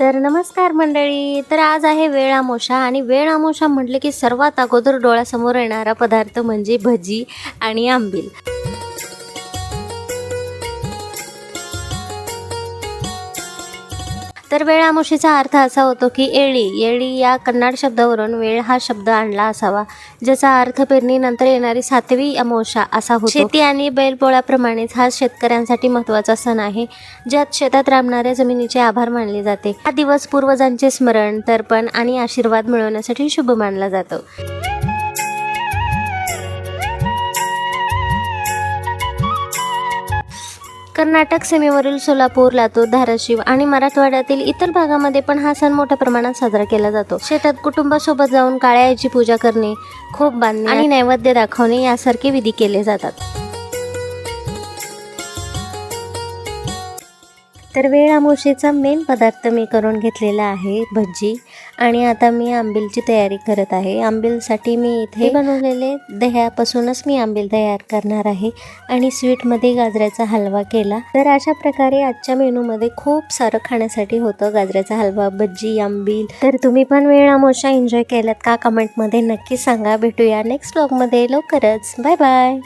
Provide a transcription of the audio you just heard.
तर नमस्कार मंडळी. तर आज आहे वेळ आमोशा आणि वेळ आमोशा म्हटलं की सर्वात अगोदर डोळ्यासमोर येणारा पदार्थ म्हणजे भजी आणि आंबील. तर वेळामुशीचा अर्थ असा होतो की येळी येळी या कन्नड शब्दावरून वेळ हा शब्द आणला असावा ज्याचा अर्थ पेरणीनंतर येणारी सातवी अमोशा असा होतो. शेती आणि बैलपोळ्याप्रमाणेच हा शेतकऱ्यांसाठी महत्त्वाचा सण आहे ज्यात शेतात राबणाऱ्या जमिनीचे आभार मानले जाते. हा दिवस पूर्वजांचे स्मरण तर्पण आणि आशीर्वाद मिळवण्यासाठी शुभ मानला जातो. कर्नाटक सीमेवरील सोलापूर लातूर धाराशिव आणि मराठवाड्यातील इतर भागामध्ये पण हा सण मोठ्या प्रमाणात साजरा केला जातो. शेतात कुटुंबासोबत जाऊन काळ्या आईची पूजा करणे खोप बांधणे आणि नैवेद्य दाखवणे यासारखे विधी केले जातात. तर वेळ आमोशीचा मेन पदार्थ मी करून घेतलेला आहे भजी. आणि आता मी आंबीलची तयारी करत आहे. आंबीलसाठी मी इथे बनवलेले दह्यापासूनच मी आंबील तयार करणार आहे. आणि स्वीटमध्ये गाजराचा हलवा केला. तर अशा प्रकारे आजच्या मेनूमध्ये खूप सारं खाण्यासाठी होतं गाजराचा हलवा भजी आंबील. तर तुम्ही पण वेळ आमोशा एन्जॉय केलात का? कमेंटमध्ये नक्की सांगा. भेटूया नेक्स्ट ब्लॉगमध्ये लवकरच. Bye bye